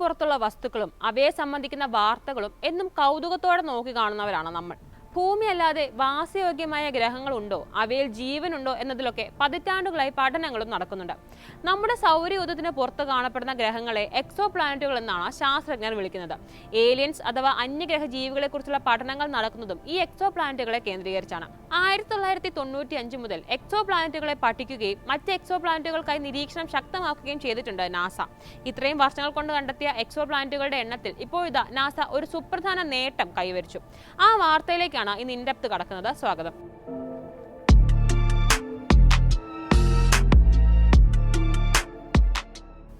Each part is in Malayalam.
പുറത്തുള്ള വസ്തുക്കളും അവയെ സംബന്ധിക്കുന്ന വാർത്തകളും എന്നും കൗതുകത്തോടെ നോക്കി കാണുന്നവരാണ് നമ്മൾ. ഭൂമി അല്ലാതെ വാസയോഗ്യമായ ഗ്രഹങ്ങളുണ്ടോ? അവയിൽ ജീവനുണ്ടോ? എന്നതിലൊക്കെ പതിറ്റാണ്ടുകളായി പഠനങ്ങളും നടക്കുന്നുണ്ട്. നമ്മുടെ സൗരയൂഥത്തിന് പുറത്ത് കാണപ്പെടുന്ന ഗ്രഹങ്ങളെ എക്സോ പ്ലാനറ്റുകൾ എന്നാണ് ശാസ്ത്രജ്ഞർ വിളിക്കുന്നത്. ഏലിയൻസ് അഥവാ അന്യഗ്രഹ ജീവികളെ കുറിച്ചുള്ള പഠനങ്ങൾ നടക്കുന്നതും ഈ എക്സോ പ്ലാനറ്റുകളെ കേന്ദ്രീകരിച്ചാണ്. ആയിരത്തി തൊള്ളായിരത്തി തൊണ്ണൂറ്റി അഞ്ച് മുതൽ എക്സോ പ്ലാനറ്റുകളെ പഠിക്കുകയും മറ്റ് എക്സോ പ്ലാനറ്റുകൾക്കായി നിരീക്ഷണം ശക്തമാക്കുകയും ചെയ്തിട്ടുണ്ട് നാസ. ഇത്രയും വർഷങ്ങൾ കൊണ്ട് കണ്ടെത്തിയ എക്സോ പ്ലാനറ്റുകളുടെ എണ്ണത്തിൽ ഇപ്പോഴിതാ നാസ ഒരു സുപ്രധാന നേട്ടം കൈവരിച്ചു. ആ വാർത്തയിലേക്കാണ് ഇന്ന് ഇൻഡെപ്ത് കടക്കുന്നത്. സ്വാഗതം.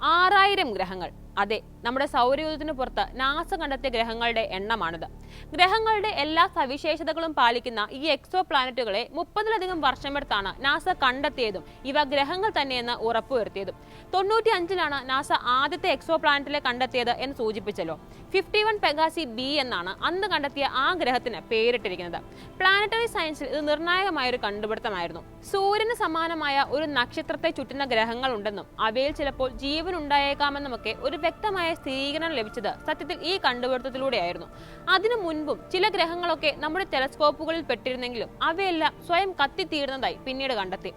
ആറായിരം ഗ്രഹങ്ങൾ. അതെ നമ്മുടെ സൗരയൂഥത്തിന് പുറത്ത് നാസ കണ്ടെത്തിയ ഗ്രഹങ്ങളുടെ എണ്ണമാണിത്. ഗ്രഹങ്ങളുടെ എല്ലാ സവിശേഷതകളും പാലിക്കുന്ന ഈ എക്സോ പ്ലാനറ്റുകളെ മുപ്പതിലധികം വർഷമെടുത്താണ് നാസ കണ്ടെത്തിയതും ഇവ ഗ്രഹങ്ങൾ തന്നെയെന്ന് ഉറപ്പുവരുത്തിയതും. തൊണ്ണൂറ്റി അഞ്ചിലാണ് നാസ ആദ്യത്തെ എക്സോ പ്ലാനറ്റിലെ കണ്ടെത്തിയത് എന്ന് സൂചിപ്പിച്ചല്ലോ. ഫിഫ്റ്റി വൺ പെഗാസി ബി എന്നാണ് അന്ന് കണ്ടെത്തിയ ആ ഗ്രഹത്തിന് പേരിട്ടിരിക്കുന്നത്. പ്ലാനറ്ററി സയൻസിൽ ഇത് നിർണായകമായ ഒരു കണ്ടുപിടുത്തമായിരുന്നു. സൂര്യന് സമാനമായ ഒരു നക്ഷത്രത്തെ ചുറ്റുന്ന ഗ്രഹങ്ങൾ ഉണ്ടെന്നും അവയിൽ ചിലപ്പോൾ ജീവൻ ഉണ്ടായേക്കാമെന്നുമൊക്കെ ഒരു വ്യക്തമായ സ്ഥിരീകരണം ലഭിച്ചത് സത്യത്തിൽ ഈ കണ്ടുപിടുത്തത്തിലൂടെയായിരുന്നു. അതിനു മുൻപും ചില ഗ്രഹങ്ങളൊക്കെ നമ്മുടെ ടെലസ്കോപ്പുകളിൽ പെട്ടിരുന്നെങ്കിലും അവയെല്ലാം സ്വയം കത്തിത്തീരുന്നതായി പിന്നീട് കണ്ടെത്തി.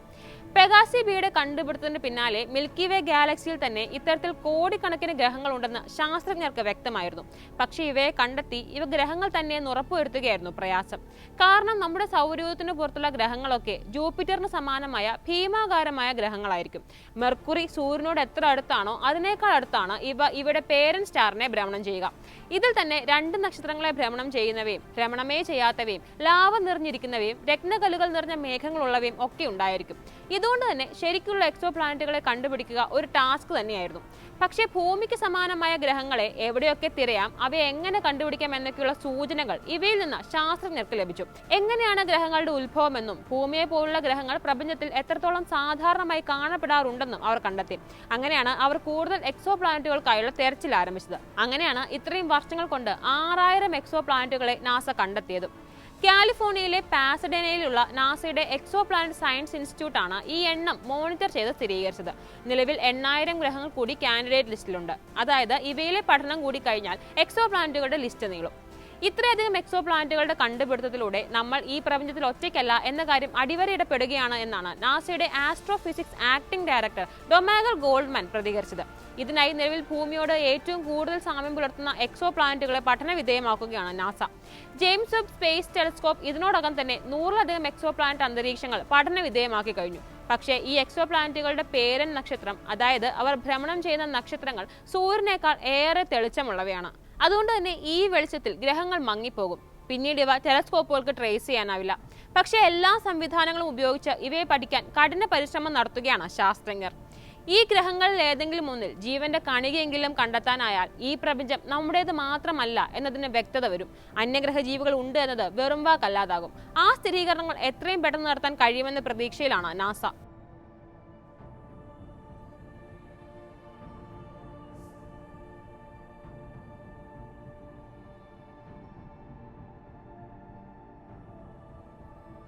പെഗാസി ബിയുടെ കണ്ടുപിടുത്തത്തിന് പിന്നാലെ മിൽക്കി വേ ഗാലക്സിയിൽ തന്നെ ഇത്തരത്തിൽ കോടിക്കണക്കിന് ഗ്രഹങ്ങളുണ്ടെന്ന് ശാസ്ത്രജ്ഞർക്ക് വ്യക്തമായിരുന്നു. പക്ഷേ ഇവയെ കണ്ടെത്തി ഇവ ഗ്രഹങ്ങൾ തന്നെ ഉറപ്പുവരുത്തുകയായിരുന്നു പ്രയാസം. കാരണം നമ്മുടെ സൗരയൂഥത്തിന് പുറത്തുള്ള ഗ്രഹങ്ങളൊക്കെ ജൂപ്പിറ്ററിന് സമാനമായ ഭീമാകാരമായ ഗ്രഹങ്ങളായിരിക്കും. മെർക്കുറി സൂര്യനോട് എത്ര അടുത്താണോ അതിനേക്കാൾ അടുത്താണ് ഇവ ഇവിടെ പേരൻ സ്റ്റാറിനെ ഭ്രമണം ചെയ്യുക. ഇതിൽ തന്നെ രണ്ട് നക്ഷത്രങ്ങളെ ഭ്രമണം ചെയ്യുന്നവയും ഭ്രമണമേ ചെയ്യാത്തവയും ലാവ നിറഞ്ഞിരിക്കുന്നവയും രത്നകല്ലുകൾ നിറഞ്ഞ മേഘങ്ങളുള്ളവയും ഒക്കെ ഉണ്ടായിരിക്കും. ഇതുകൊണ്ട് തന്നെ ശരിക്കുള്ള എക്സോ പ്ലാനറ്റുകളെ കണ്ടുപിടിക്കുക ഒരു ടാസ്ക് തന്നെയായിരുന്നു. പക്ഷേ ഭൂമിക്ക് സമാനമായ ഗ്രഹങ്ങളെ എവിടെയൊക്കെ തിരയാം അവയെ എങ്ങനെ കണ്ടുപിടിക്കാം എന്നൊക്കെയുള്ള സൂചനകൾ ഇവയിൽ നിന്ന് ശാസ്ത്രജ്ഞർക്ക് ലഭിച്ചു. എങ്ങനെയാണ് ഗ്രഹങ്ങളുടെ ഉത്ഭവമെന്നും ഭൂമിയെ പോലുള്ള ഗ്രഹങ്ങൾ പ്രപഞ്ചത്തിൽ എത്രത്തോളം സാധാരണമായി കാണപ്പെടാറുണ്ടെന്നും അവർ കണ്ടെത്തി. അങ്ങനെയാണ് അവർ കൂടുതൽ എക്സോ പ്ലാനറ്റുകൾക്കായുള്ള തെരച്ചിൽ ആരംഭിച്ചത്. അങ്ങനെയാണ് ഇത്രയും വർഷങ്ങൾ കൊണ്ട് ആറായിരം എക്സോ പ്ലാനറ്റുകളെ നാസ കണ്ടെത്തിയത്. കാലിഫോർണിയയിലെ പാസഡേനയിലുള്ള നാസയുടെ എക്സോ പ്ലാനറ്റ് സയൻസ് ഇൻസ്റ്റിറ്റ്യൂട്ട് ആണ് ഈ എണ്ണം മോണിറ്റർ ചെയ്ത് സ്ഥിരീകരിച്ചത്. നിലവിൽ എണ്ണായിരം ഗ്രഹങ്ങൾ കൂടി കാൻഡിഡേറ്റ് ലിസ്റ്റിലുണ്ട്. അതായത് ഇവയിലെ പഠനം കൂടി കഴിഞ്ഞാൽ എക്സോ പ്ലാനറ്റുകളുടെ ലിസ്റ്റ് നീളും. ഇത്രയധികം എക്സോ പ്ലാനറ്റുകളുടെ കണ്ടുപിടുത്തത്തിലൂടെ നമ്മൾ ഈ പ്രപഞ്ചത്തിൽ ഒറ്റയ്ക്കല്ല എന്ന കാര്യം അടിവരയിടപ്പെടുകയാണ് എന്നാണ് നാസയുടെ astrophysics acting director Domagal Goldman പ്രതികരിച്ചത്. ഇതിനായി നിലവിൽ ഭൂമിയോട് ഏറ്റവും കൂടുതൽ സാമ്യം പുലർത്തുന്ന എക്സോ പ്ലാനറ്റുകളെ പഠന വിധേയമാക്കുകയാണ് NASA. James Webb Space Telescope ഇതിനോടകം തന്നെ നൂറിലധികം എക്സോ പ്ലാനറ്റ് അന്തരീക്ഷങ്ങൾ പഠന വിധേയമാക്കി കഴിഞ്ഞു. പക്ഷേ ഈ എക്സോ പ്ലാനറ്റുകളുടെ പേരൻ നക്ഷത്രം അതായത് അവർ ഭ്രമണം ചെയ്യുന്ന നക്ഷത്രങ്ങൾ സൂര്യനേക്കാൾ ഏറെ തെളിച്ചമുള്ളവയാണ്. അതുകൊണ്ട് തന്നെ ഈ വെളിച്ചത്തിൽ ഗ്രഹങ്ങൾ മങ്ങിപ്പോകും. പിന്നീട് ഇവ ടെലസ്കോപ്പുകൾക്ക് ട്രേസ് ചെയ്യാനാവില്ല. പക്ഷേ എല്ലാ സംവിധാനങ്ങളും ഉപയോഗിച്ച് ഇവയെ പഠിക്കാൻ കഠിന പരിശ്രമം നടത്തുകയാണ് ശാസ്ത്രജ്ഞർ. ഈ ഗ്രഹങ്ങളിൽ ഏതെങ്കിലും ഒന്നിൽ ജീവന്റെ കണികയെങ്കിലും കണ്ടെത്താനായാൽ ഈ പ്രപഞ്ചം നമ്മുടേത് മാത്രമല്ല എന്നതിന് വ്യക്തത വരും. അന്യഗ്രഹ ജീവികൾ ഉണ്ട് എന്നത് വെറും വാക്കല്ലാതാകും. ആ സ്ഥിരീകരണങ്ങൾ എത്രയും പെട്ടെന്ന് നടത്താൻ കഴിയുമെന്ന പ്രതീക്ഷയിലാണ് നാസ.